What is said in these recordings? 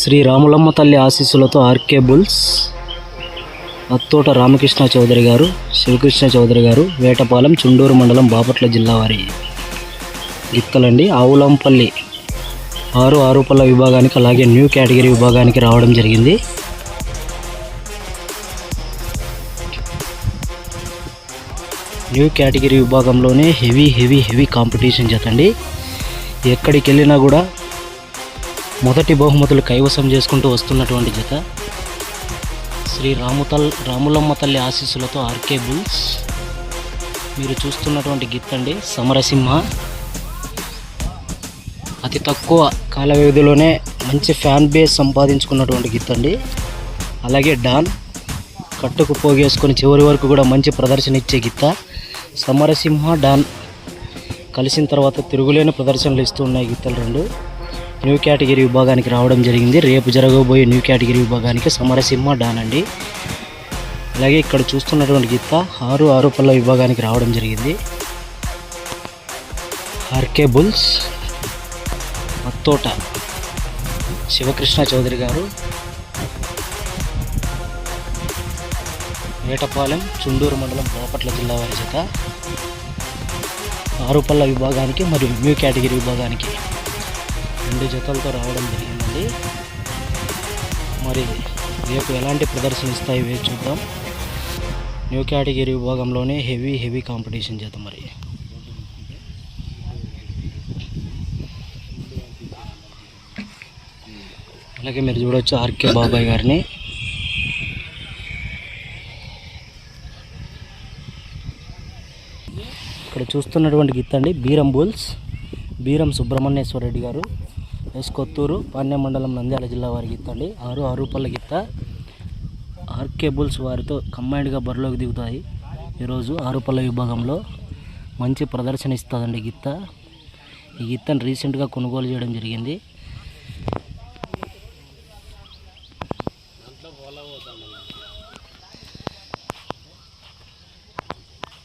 శ్రీ రాములమ్మ తల్లి ఆశీస్సులతో RK bulls Attota Ramakrishna Chowdary గారు శివకృష్ణ చౌదరి గారు వేటపాలెం చుండూరు మండలం బాపట్ల జిల్లా వారి గిత్తలండి. ఆవులంపల్లి ఆరు ఆరు పళ్ళ విభాగానికి అలాగే న్యూ కేటగిరీ విభాగానికి రావడం జరిగింది. న్యూ కేటగిరీ విభాగంలోనే హెవీ హెవీ హెవీ కాంపిటీషన్ చేతండి ఎక్కడికి వెళ్ళినా కూడా మొదటి బహుమతులు కైవసం చేసుకుంటూ వస్తున్నటువంటి జత. శ్రీ రాముతల్ రాములమ్మ తల్లి ఆశీస్సులతో ఆర్కే బుల్స్. మీరు చూస్తున్నటువంటి గిత్తండి సమరసింహ. అతి తక్కువ కాల వ్యవధిలోనే మంచి ఫ్యాన్ బేస్ సంపాదించుకున్నటువంటి గిత్తండి అలాగే డాన్ కట్టుకు పోగేసుకొని చివరి వరకు కూడా మంచి ప్రదర్శన ఇచ్చే గిత్త. సమరసింహ డాన్ కలిసిన తర్వాత తిరుగులేని ప్రదర్శనలు ఇస్తూ ఉన్నాయి గిత్తలు రెండు. న్యూ కేటగిరీ విభాగానికి రావడం జరిగింది. రేపు జరగబోయే న్యూ కేటగిరీ విభాగానికి సమరసింహ డాన్ అండి అలాగే ఇక్కడ చూస్తున్నటువంటి గీత ఆరు ఆరు పళ్ళ విభాగానికి రావడం జరిగింది. ఆర్కే బుల్స్ శివకృష్ణ చౌదరి గారు వేటపాలెం చుండూరు మండలం బాపట్ల జిల్లా వారి చేత ఆరుపల్ల విభాగానికి మరియు న్యూ కేటగిరీ విభాగానికి రెండు జతలతో రావడం జరిగిందండి మరి రేపు ఎలాంటి ప్రదర్శన ఇస్తాయి వేచి చూద్దాం. న్యూ కేటగిరీ విభాగంలోనే హెవీ హెవీ కాంపిటీషన్ చేద్దాం మరి. అలాగే మీరు చూడవచ్చు ఆర్కే బాబాయ్ గారిని. ఇక్కడ చూస్తున్నటువంటి గిత్తండి బీరం బుల్స్ బీరం సుబ్రహ్మణ్యేశ్వర రెడ్డి గారు. ఎస్ కొత్తూరు పాణ్య మండలం నంద్యాల జిల్లా వారి గిత్త అండి. ఆరు ఆరు రూపాయల గిత్త ఆర్కే బుల్స్ వారితో కంబైన్డ్గా బరిలోకి దిగుతాయి. ఈరోజు ఆరుపల్ల విభాగంలో మంచి ప్రదర్శన ఇస్తుందండి గిత్త ఈ గిత్తను రీసెంట్గా కొనుగోలు చేయడం జరిగింది.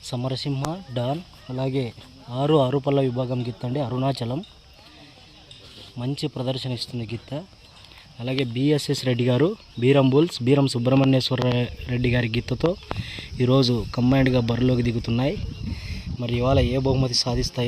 సమరసింహ డాన్ అలాగే ఆరు ఆరు పళ్ళ విభాగం గిత్త అండి. అరుణాచలం. మంచి ప్రదర్శన ఇస్తుంది గిత్త అలాగే బిఎస్ఎస్ రెడ్డి గారు బీరం బుల్స్ బీరం సుబ్రహ్మణ్యేశ్వర రెడ్డి గారి గిత్తతో ఈరోజు కంబైన్డ్గా బరిలోకి దిగుతున్నాయి. మరి ఇవాళ ఏ బహుమతి సాధిస్తాయి?